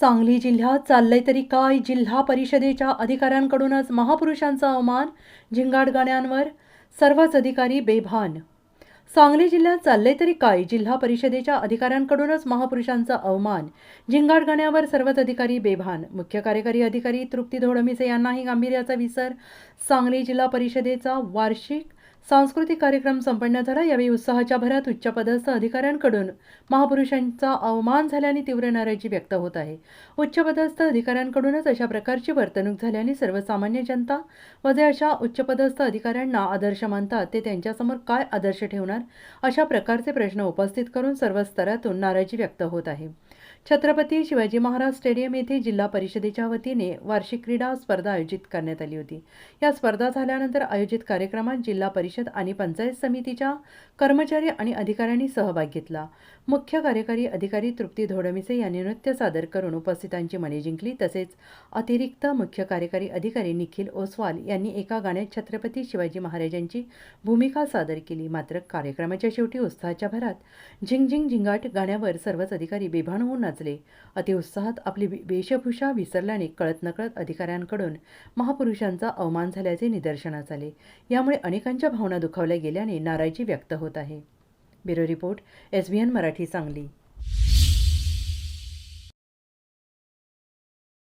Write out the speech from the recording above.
सांगली जिल्ह्यात चाललंय तरी काय? जिल्हा परिषदेच्या अधिकाऱ्यांकडूनच महापुरुषांचा अवमान झिंगाटगाण्यांवर सर्वच अधिकारी बेभान. सांगली जिल्ह्यात चाललंय तरी काय? जिल्हा परिषदेच्या अधिकाऱ्यांकडूनच महापुरुषांचा अवमान झिंगाटगाण्यावर सर्वच अधिकारी बेभान. मुख्य कार्यकारी अधिकारी तृप्ती धोडमिसे यांनाही गांभीर्याचा विसर सांगली जिल्हा परिषदेचा वार्षिक सांस्कृतिक कार्यक्रम संपन्न झाला यावेळी उत्साहाच्या भरात उच्चपदस्थ अधिकाऱ्यांकडून महापुरुषांचा अवमान झाल्याने तीव्र नाराजी व्यक्त होत आहे. उच्चपदस्थ अधिकाऱ्यांकडूनच अशा प्रकारची वर्तणूक झाल्याने सर्वसामान्य जनता व जे अशा उच्चपदस्थ अधिकाऱ्यांना आदर्श मानतात ते त्यांच्यासमोर काय आदर्श ठेवणार अशा प्रकारचे प्रश्न उपस्थित करून सर्व स्तरातून नाराजी व्यक्त होत आहे. छत्रपती शिवाजी महाराज स्टेडियम येथे जिल्हा परिषदेच्या वतीने वार्षिक क्रीडा स्पर्धा आयोजित करण्यात आली होती. या स्पर्धा झाल्यानंतर आयोजित कार्यक्रमात जिल्हा परिषद आणि पंचायत समितीच्या कर्मचारी आणि अधिकाऱ्यांनी सहभाग घेतला. मुख्य कार्यकारी अधिकारी तृप्ती धोडमिसे यांनी नृत्य सादर करून उपस्थितांची मने जिंकली. तसेच अतिरिक्त मुख्य कार्यकारी अधिकारी निखिल ओसवाल यांनी एका गाण्यात छत्रपती शिवाजी महाराजांची भूमिका सादर केली. मात्र कार्यक्रमाच्या शेवटी उत्साहाच्या भरात झिंग झिंग झिंगाट गाण्यावर सर्वच अधिकारी बेभान होऊन नाचले. अतिउत्साहात आपली वेशभूषा विसरल्याने कळत नकळत अधिकाऱ्यांकडून महापुरुषांचा अवमान झाल्याचे निदर्शनास आले. यामुळे अनेकांच्या भावना दुखावल्या गेल्याने नाराजी व्यक्त होत आहे. Bureau report S B N Marathi Sangli.